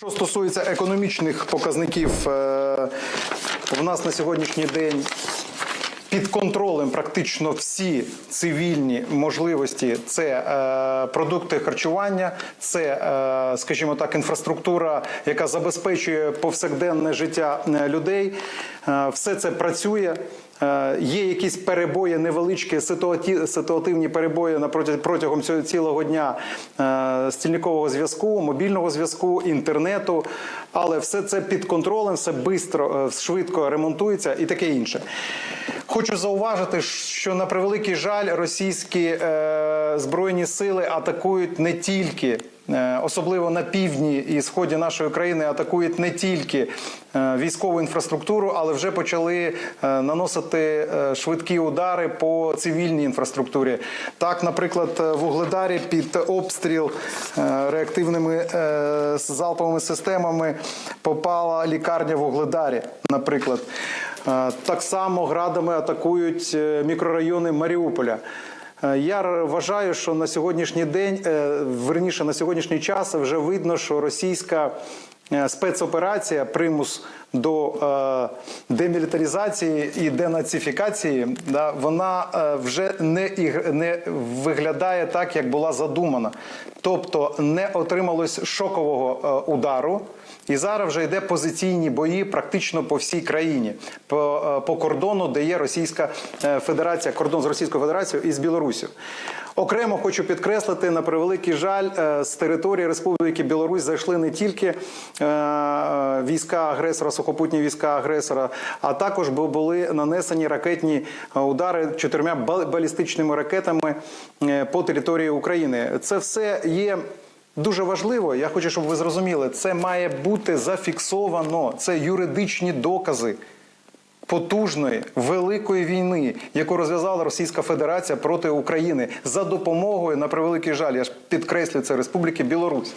Що стосується економічних показників, е, в нас на сьогоднішній день під контролем практично всі цивільні можливості. Це е, продукти харчування, це, е, скажімо так, інфраструктура, яка забезпечує повсякденне життя людей. Е, все це працює. Е, Є якісь перебої невеличкі, ситуативні перебої протягом цього цілого дня е, стільникового зв'язку, мобільного зв'язку, інтернету, але все це під контролем, все бистро, е, швидко ремонтується і таке інше. Хочу зауважити, що на превеликий жаль, російські збройні сили атакують не тільки. е, Особливо на півдні і сході нашої країни атакують не тільки е, військову інфраструктуру, але вже почали е, наносити швидкі удари по цивільній інфраструктурі. Так, наприклад, в Угледарі під обстріл реактивними залповими системами попала лікарня в Угледарі, наприклад. Так само градами атакують мікрорайони Маріуполя. Е, Я вважаю, що на сьогоднішній день, е, верніше на сьогоднішній час, вже видно, що російська е, спецоперація, примус до демілітаризації і денацифікації, вона вже не виглядає так, як була задумана. Тобто не отрималось шокового е, удару. І зараз вже йде позиційні бої практично по всій країні, по, е, по кордону, де є Російська е, Федерація, кордон з Російською Федерацією і з Білоруссю. Окремо хочу підкреслити на превеликий жаль, з території Республіки Білорусь зайшли не тільки війська агресора, сухопутні війська агресора, а також бу- були нанесені ракетні удари чотирма бал- балістичними ракетами по території України. Це все є. Дуже важливо, я хочу, щоб ви зрозуміли, це має бути зафіксовано. Це юридичні докази потужної великої війни, яку розв'язала Російська Федерація проти України за допомогою, на превеликий жаль, я ж підкреслю це Республіки Білорусь.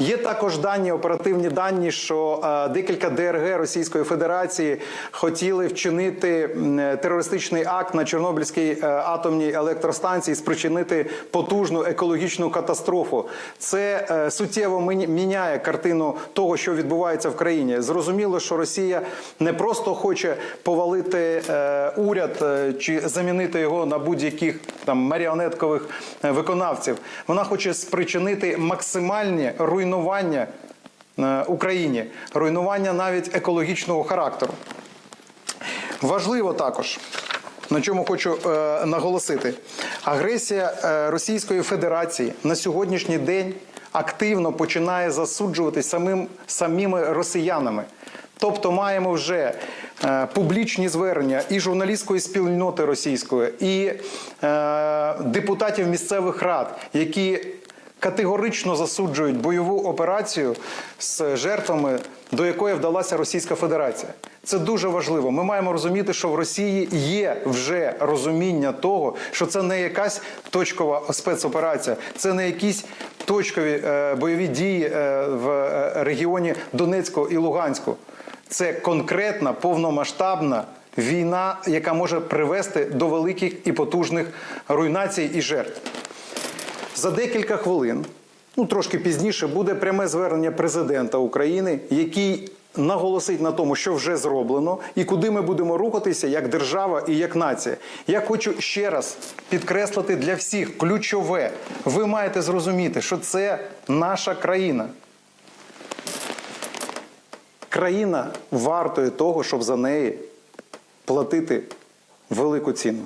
Є також дані, оперативні дані, що е, декілька ДРГ Російської Федерації хотіли вчинити е, терористичний акт на Чорнобильській е, атомній електростанції, спричинити потужну екологічну катастрофу. Це суттєво міняє картину того, що відбувається в країні. Зрозуміло, що Росія не просто хоче повалити уряд чи замінити його на будь-яких там маріонеткових виконавців. Вона хоче спричинити максимальні руйнування е, Україні, руйнування навіть екологічного характеру. Важливо також. На чому хочу е, наголосити, агресія е, Російської Федерації на сьогоднішній день активно починає засуджуватись самим самими росіянами. Тобто маємо вже е, публічні звернення і журналістської спільноти російської, і е, депутатів місцевих рад, які категорично засуджують бойову операцію з жертвами, до якої вдалася Російська Федерація. Це дуже важливо. Ми маємо розуміти, що в Росії є вже розуміння того, що це не якась точкова спецоперація, це не якісь точкові е, бойові дії е, в е, регіоні Донецького і Луганську. Це конкретна повномасштабна війна, яка може привести до великих і потужних руйнацій і жертв. За декілька хвилин, ну трошки пізніше, буде пряме звернення президента України, який наголосить на тому, що вже зроблено, і куди ми будемо рухатися як держава і як нація. Я хочу ще раз підкреслити для всіх ключове. Ви маєте зрозуміти, що це наша країна. Країна вартує того, щоб за неї платити велику ціну.